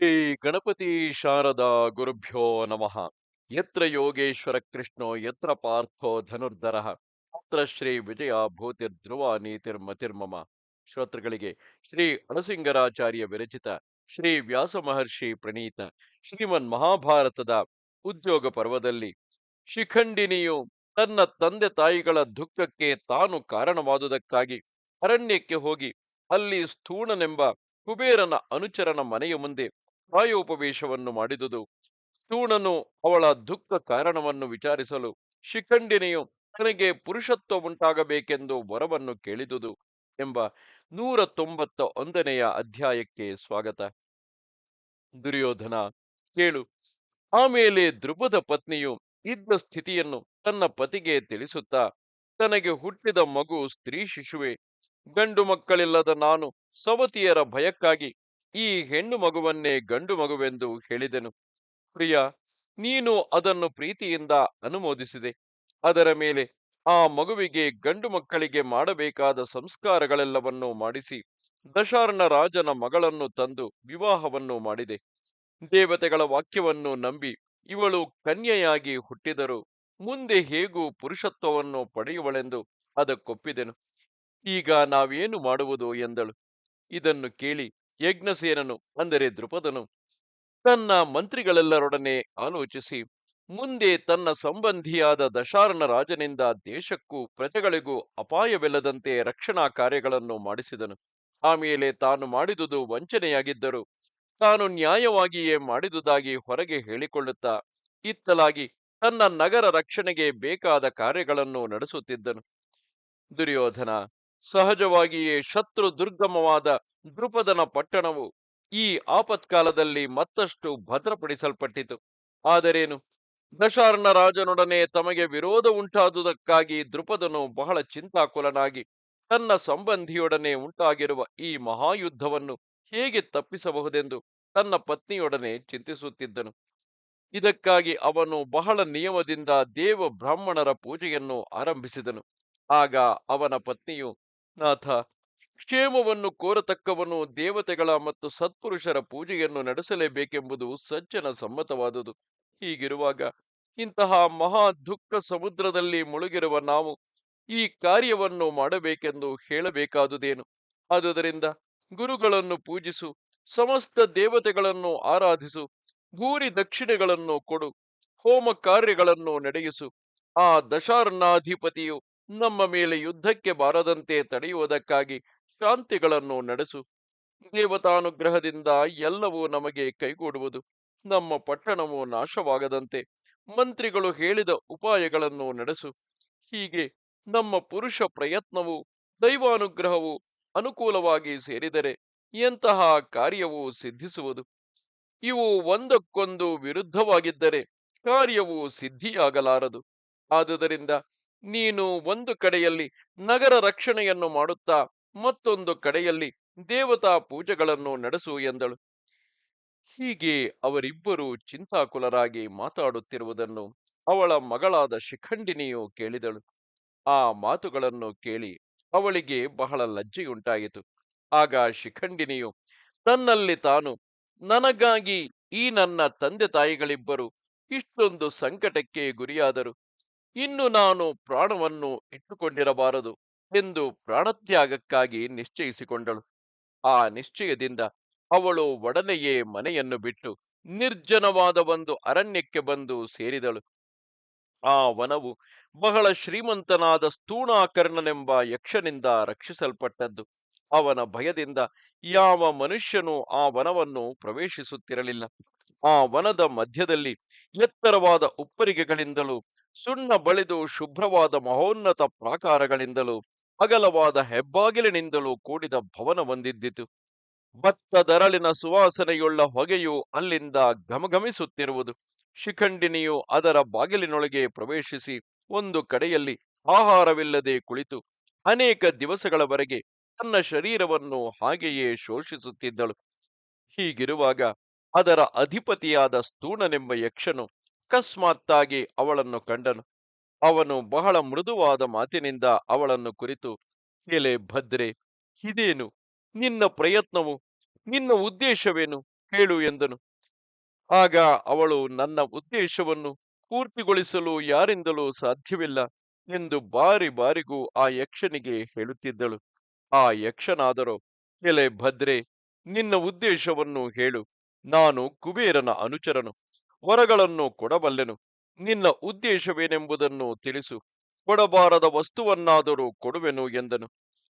ಶ್ರೀ ಗಣಪತಿ ಶಾರದಾ ಗುರುಭ್ಯೋ ನಮಃ. ಯತ್ರ ಯೋಗೇಶ್ವರ ಕೃಷ್ಣೋ, ಯತ್ರ ಪಾರ್ಥೋ ಧನುರ್ಧರ, ಅತ್ರ ಶ್ರೀ ವಿಜಯ ಭೂತಿರ್ಧ್ರುವ ನೀತಿರ್ಮತಿರ್ಮಮ ಶ್ರೋತೃಗಳಿಗೆ ಶ್ರೀ ಅಳಸಿಂಗರಾಚಾರ್ಯ ವಿರಚಿತ ಶ್ರೀ ವ್ಯಾಸ ಮಹರ್ಷಿ ಪ್ರಣೀತ ಶ್ರೀಮನ್ ಮಹಾಭಾರತದ ಉದ್ಯೋಗ ಪರ್ವದಲ್ಲಿ ಶಿಖಂಡಿನಿಯು ತನ್ನ ತಂದೆ ತಾಯಿಗಳ ದುಃಖಕ್ಕೆ ತಾನು ಕಾರಣವಾದುದಕ್ಕಾಗಿ ಅರಣ್ಯಕ್ಕೆ ಹೋಗಿ ಅಲ್ಲಿ ಸ್ಥೂಣನೆಂಬ ಕುಬೇರನ ಅನುಚರನ ಮನೆಯ ಮುಂದೆ ಪ್ರಾಯೋಪವೇಶವನ್ನು ಮಾಡಿದುದು. ಸ್ಥೂಣನು ಅವಳ ದುಃಖ ಕಾರಣವನ್ನು ವಿಚಾರಿಸಲು ಶಿಖಂಡಿನಿಯು ತನಗೆ ಪುರುಷತ್ವ ಉಂಟಾಗಬೇಕೆಂದು ವರವನ್ನು ಕೇಳಿದುದು ಎಂಬ ನೂರ ತೊಂಬತ್ತ ಒಂದನೆಯ ಅಧ್ಯಾಯಕ್ಕೆ ಸ್ವಾಗತ. ದುರ್ಯೋಧನ, ಕೇಳು. ಆಮೇಲೆ ಧ್ರುವದ ಪತ್ನಿಯು ಇದ್ದ ಸ್ಥಿತಿಯನ್ನು ತನ್ನ ಪತಿಗೆ ತಿಳಿಸುತ್ತಾ, ತನಗೆ ಹುಟ್ಟಿದ ಮಗು ಸ್ತ್ರೀ ಶಿಶುವೆ, ಗಂಡು ಮಕ್ಕಳಿಲ್ಲದ ನಾನು ಸವತಿಯರ ಭಯಕ್ಕಾಗಿ ಈ ಹೆಣ್ಣು ಮಗುವನ್ನೇ ಗಂಡು ಮಗುವೆಂದು ಹೇಳಿದೆನು. ಪ್ರಿಯ, ನೀನು ಅದನ್ನು ಪ್ರೀತಿಯಿಂದ ಅನುಮೋದಿಸಿದೆ. ಅದರ ಮೇಲೆ ಆ ಮಗುವಿಗೆ ಗಂಡು ಮಕ್ಕಳಿಗೆ ಮಾಡಬೇಕಾದ ಸಂಸ್ಕಾರಗಳೆಲ್ಲವನ್ನೂ ಮಾಡಿಸಿ ದಶಾರ್ಣ ರಾಜನ ಮಗಳನ್ನು ತಂದು ವಿವಾಹವನ್ನು ಮಾಡಿದೆ. ದೇವತೆಗಳ ವಾಕ್ಯವನ್ನು ನಂಬಿ ಇವಳು ಕನ್ಯೆಯಾಗಿ ಹುಟ್ಟಿದರು ಮುಂದೆ ಹೇಗೂ ಪುರುಷತ್ವವನ್ನು ಪಡೆಯುವಳೆಂದು ಅದಕ್ಕೊಪ್ಪಿದೆನು. ಈಗ ನಾವೇನು ಮಾಡುವುದು ಎಂದಳು. ಇದನ್ನು ಕೇಳಿ ಯಜ್ಞಸೇನನು, ಅಂದರೆ ದೃಪದನು ತನ್ನ ಮಂತ್ರಿಗಳೆಲ್ಲರೊಡನೆ ಆಲೋಚಿಸಿ, ಮುಂದೆ ತನ್ನ ಸಂಬಂಧಿಯಾದ ದಶಾರಣ ರಾಜನಿಂದ ದೇಶಕ್ಕೂ ಪ್ರಜೆಗಳಿಗೂ ಅಪಾಯವಿಲ್ಲದಂತೆ ರಕ್ಷಣಾ ಕಾರ್ಯಗಳನ್ನು ಮಾಡಿಸಿದನು. ಆಮೇಲೆ ತಾನು ಮಾಡಿದುದು ವಂಚನೆಯಾಗಿದ್ದರು. ತಾನು ನ್ಯಾಯವಾಗಿಯೇ ಮಾಡಿದುದಾಗಿ ಹೊರಗೆ ಹೇಳಿಕೊಳ್ಳುತ್ತಾ ಇತ್ತಲಾಗಿ ತನ್ನ ನಗರ ರಕ್ಷಣೆಗೆ ಬೇಕಾದ ಕಾರ್ಯಗಳನ್ನು ನಡೆಸುತ್ತಿದ್ದನು. ದುರ್ಯೋಧನ ಸಹಜವಾಗಿಯೇ ಶತ್ರು ದುರ್ಗಮವಾದ ದೃಪದನ ಪಟ್ಟಣವು ಈ ಆಪತ್ಕಾಲದಲ್ಲಿ ಮತ್ತಷ್ಟು ಭದ್ರಪಡಿಸಲ್ಪಟ್ಟಿತು. ಆದರೇನು? ದಶಾರ್ಣ ರಾಜನೊಡನೆ ತಮಗೆ ವಿರೋಧ ಉಂಟಾದುದಕ್ಕಾಗಿ ದೃಪದನು ಬಹಳ ಚಿಂತಾಕುಲನಾಗಿ ತನ್ನ ಸಂಬಂಧಿಯೊಡನೆ ಉಂಟಾಗಿರುವ ಈ ಮಹಾಯುದ್ಧವನ್ನು ಹೇಗೆ ತಪ್ಪಿಸಬಹುದೆಂದು ತನ್ನ ಪತ್ನಿಯೊಡನೆ ಚಿಂತಿಸುತ್ತಿದ್ದನು. ಇದಕ್ಕಾಗಿ ಅವನು ಬಹಳ ನಿಯಮದಿಂದ ದೇವ ಬ್ರಾಹ್ಮಣರ ಪೂಜೆಯನ್ನು ಆರಂಭಿಸಿದನು. ಆಗ ಅವನ ಪತ್ನಿಯು ನಾಥ ಕ್ಷೇಮವನ್ನು ಕೋರತಕ್ಕವನು ದೇವತೆಗಳ ಮತ್ತು ಸತ್ಪುರುಷರ ಪೂಜೆಯನ್ನು ನಡೆಸಲೇಬೇಕೆಂಬುದು ಸಜ್ಜನ ಸಮ್ಮತವಾದುದು. ಹೀಗಿರುವಾಗ ಇಂತಹ ಮಹಾ ದುಃಖ ಸಮುದ್ರದಲ್ಲಿ ಮುಳುಗಿರುವ ನಾವು ಈ ಕಾರ್ಯವನ್ನು ಮಾಡಬೇಕೆಂದು ಹೇಳಬೇಕಾದುದೇನು? ಆದುದರಿಂದ ಗುರುಗಳನ್ನು ಪೂಜಿಸು, ಸಮಸ್ತ ದೇವತೆಗಳನ್ನು ಆರಾಧಿಸು, ಭೂರಿ ದಕ್ಷಿಣೆಗಳನ್ನು ಕೊಡು, ಹೋಮ ಕಾರ್ಯಗಳನ್ನು ನಡೆಯಿಸು. ಆ ದಶಾರ್ಣಾಧಿಪತಿಯು ನಮ್ಮ ಮೇಲೆ ಯುದ್ಧಕ್ಕೆ ಬಾರದಂತೆ ತಡೆಯುವುದಕ್ಕಾಗಿ ಶಾಂತಿಗಳನ್ನು ನಡೆಸು. ದೇವತಾನುಗ್ರಹದಿಂದ ಎಲ್ಲವೂ ನಮಗೆ ಕೈಗೂಡುವುದು. ನಮ್ಮ ಪಟ್ಟಣವು ನಾಶವಾಗದಂತೆ ಮಂತ್ರಿಗಳು ಹೇಳಿದ ಉಪಾಯಗಳನ್ನು ನಡೆಸು. ಹೀಗೆ ನಮ್ಮ ಪುರುಷ ಪ್ರಯತ್ನವು, ದೈವಾನುಗ್ರಹವು ಅನುಕೂಲವಾಗಿ ಸೇರಿದರೆ ಎಂತಹ ಕಾರ್ಯವು ಸಿದ್ಧಿಸುವುದು. ಇವು ಒಂದಕ್ಕೊಂದು ವಿರುದ್ಧವಾಗಿದ್ದರೆ ಕಾರ್ಯವು ಸಿದ್ಧಿಯಾಗಲಾರದು. ಆದುದರಿಂದ ನೀನು ಒಂದು ಕಡೆಯಲ್ಲಿ ನಗರ ರಕ್ಷಣೆಯನ್ನು ಮಾಡುತ್ತಾ, ಮತ್ತೊಂದು ಕಡೆಯಲ್ಲಿ ದೇವತಾ ಪೂಜೆಗಳನ್ನು ನಡೆಸು ಎಂದಳು. ಹೀಗೆ ಅವರಿಬ್ಬರು ಚಿಂತಾಕುಲರಾಗಿ ಮಾತಾಡುತ್ತಿರುವುದನ್ನು ಅವಳ ಮಗಳಾದ ಶಿಖಂಡಿನಿಯು ಕೇಳಿದಳು. ಆ ಮಾತುಗಳನ್ನು ಕೇಳಿ ಅವಳಿಗೆ ಬಹಳ ಲಜ್ಜೆಯುಂಟಾಯಿತು. ಆಗ ಶಿಖಂಡಿನಿಯು, ತನ್ನಲ್ಲಿ ತಾನು, ನನಗಾಗಿ ಈ ನನ್ನ ತಂದೆ ತಾಯಿಗಳಿಬ್ಬರು ಇಷ್ಟೊಂದು ಸಂಕಟಕ್ಕೆ ಗುರಿಯಾದರು. ಇನ್ನು ನಾನು ಪ್ರಾಣವನ್ನು ಇಟ್ಟುಕೊಂಡಿರಬಾರದು ಎಂದು ಪ್ರಾಣತ್ಯಾಗಕ್ಕಾಗಿ ನಿಶ್ಚಯಿಸಿಕೊಂಡಳು. ಆ ನಿಶ್ಚಯದಿಂದ ಅವಳು ಒಡನೆಯೇ ಮನೆಯನ್ನು ಬಿಟ್ಟು ನಿರ್ಜನವಾದ ಒಂದು ಅರಣ್ಯಕ್ಕೆ ಬಂದು ಸೇರಿದಳು. ಆ ವನವು ಬಹಳ ಶ್ರೀಮಂತನಾದ ಸ್ತೂಣಾಕರ್ಣನೆಂಬ ಯಕ್ಷನಿಂದ ರಕ್ಷಿಸಲ್ಪಟ್ಟದ್ದು. ಅವನ ಭಯದಿಂದ ಯಾವ ಮನುಷ್ಯನೂ ಆ ವನವನ್ನು ಪ್ರವೇಶಿಸುತ್ತಿರಲಿಲ್ಲ. ಆ ವನದ ಮಧ್ಯದಲ್ಲಿ ಎತ್ತರವಾದ ಉಪ್ಪರಿಗೆಗಳಿಂದಲೂ ಸುಣ್ಣ ಬಳಿದು ಶುಭ್ರವಾದ ಮಹೋನ್ನತ ಪ್ರಾಕಾರಗಳಿಂದಲೂ ಅಗಲವಾದ ಹೆಬ್ಬಾಗಿಲಿನಿಂದಲೂ ಕೂಡಿದ ಭವನ ಹೊಂದಿದ್ದಿತು. ಭತ್ತದರಳಿನ ಸುವಾಸನೆಯುಳ್ಳ ಹೊಗೆಯು ಅಲ್ಲಿಂದ ಘಮಘಮಿಸುತ್ತಿರುವುದು. ಶಿಖಂಡಿನಿಯು ಅದರ ಬಾಗಿಲಿನೊಳಗೆ ಪ್ರವೇಶಿಸಿ ಒಂದು ಕಡೆಯಲ್ಲಿ ಆಹಾರವಿಲ್ಲದೆ ಕುಳಿತು, ಅನೇಕ ದಿವಸಗಳವರೆಗೆ ತನ್ನ ಶರೀರವನ್ನು ಹಾಗೆಯೇ ಶೋಷಿಸುತ್ತಿದ್ದಳು. ಹೀಗಿರುವಾಗ ಅದರ ಅಧಿಪತಿಯಾದ ಸ್ತೂಣನೆಂಬ ಯಕ್ಷನು ಅಕಸ್ಮಾತ್ತಾಗಿ ಅವಳನ್ನು ಕಂಡನು. ಅವನು ಬಹಳ ಮೃದುವಾದ ಮಾತಿನಿಂದ ಅವಳನ್ನು ಕುರಿತು ಎಲೆ ಭದ್ರೆ, ಇದೇನು? ನಿನ್ನ ಪ್ರಯತ್ನವು, ನಿನ್ನ ಉದ್ದೇಶವೇನು? ಹೇಳು ಎಂದನು. ಆಗ ಅವಳು, ನನ್ನ ಉದ್ದೇಶವನ್ನು ಪೂರ್ತಿಗೊಳಿಸಲು ಯಾರಿಂದಲೂ ಸಾಧ್ಯವಿಲ್ಲ ಎಂದು ಬಾರಿ ಬಾರಿಗೂ ಆ ಯಕ್ಷನಿಗೆ ಹೇಳುತ್ತಿದ್ದಳು. ಆ ಯಕ್ಷನಾದರೂ ಎಲೆ ಭದ್ರೆ, ನಿನ್ನ ಉದ್ದೇಶವನ್ನು ಹೇಳು. ನಾನು ಕುಬೇರನ ಅನುಚರನು. ವರಗಳನ್ನು ಕೊಡಬಲ್ಲೆನು. ನಿನ್ನ ಉದ್ದೇಶವೇನೆಂಬುದನ್ನು ತಿಳಿಸು. ಕೊಡಬಾರದ ವಸ್ತುವನ್ನಾದರೂ ಕೊಡುವೆನು ಎಂದನು.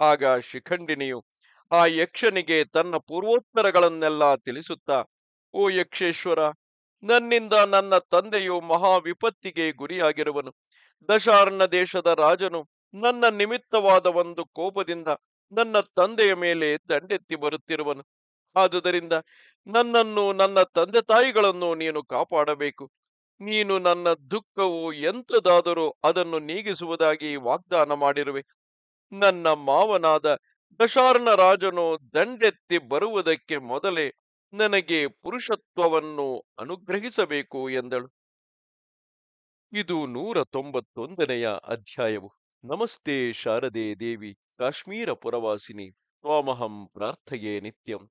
ಆಗ ಶಿಖಂಡಿನಿಯು, ಆ ಯಕ್ಷನಿಗೆ ತನ್ನ ಪೂರ್ವೋತ್ತರಗಳನ್ನೆಲ್ಲ ತಿಳಿಸುತ್ತಾ, ಓ ಯಕ್ಷೇಶ್ವರ, ನನ್ನಿಂದ ನನ್ನ ತಂದೆಯು ಮಹಾ ವಿಪತ್ತಿಗೆ ಗುರಿಯಾಗಿರುವನು. ದಶಾರ್ಣ ದೇಶದ ರಾಜನು ನನ್ನ ನಿಮಿತ್ತವಾದ ಒಂದು ಕೋಪದಿಂದ ನನ್ನ ತಂದೆಯ ಮೇಲೆ ದಂಡೆತ್ತಿ ಬರುತ್ತಿರುವನು. ಆದುದರಿಂದ ನನ್ನನ್ನು, ನನ್ನ ತಂದೆ ತಾಯಿಗಳನ್ನು ನೀನು ಕಾಪಾಡಬೇಕು. ನೀನು ನನ್ನ ದುಃಖವು ಎಂಥದಾದರೂ ಅದನ್ನು ನೀಗಿಸುವುದಾಗಿ ವಾಗ್ದಾನ ಮಾಡಿರುವೆ. ನನ್ನ ಮಾವನಾದ ದಶಾರ್ಣ ರಾಜನು ದಂಡೆತ್ತಿ ಬರುವುದಕ್ಕೆ ಮೊದಲೇ ನನಗೆ ಪುರುಷತ್ವವನ್ನು ಅನುಗ್ರಹಿಸಬೇಕು ಎಂದಳು. ಇದು ನೂರ ತೊಂಬತ್ತೊಂದನೆಯ ಅಧ್ಯಾಯವು. ನಮಸ್ತೆ ಶಾರದೆ ದೇವಿ, ಕಾಶ್ಮೀರ ಪುರವಾಸಿನಿ, ತ್ವಾಮಹಂ ಪ್ರಾರ್ಥಯೇ ನಿತ್ಯಂ.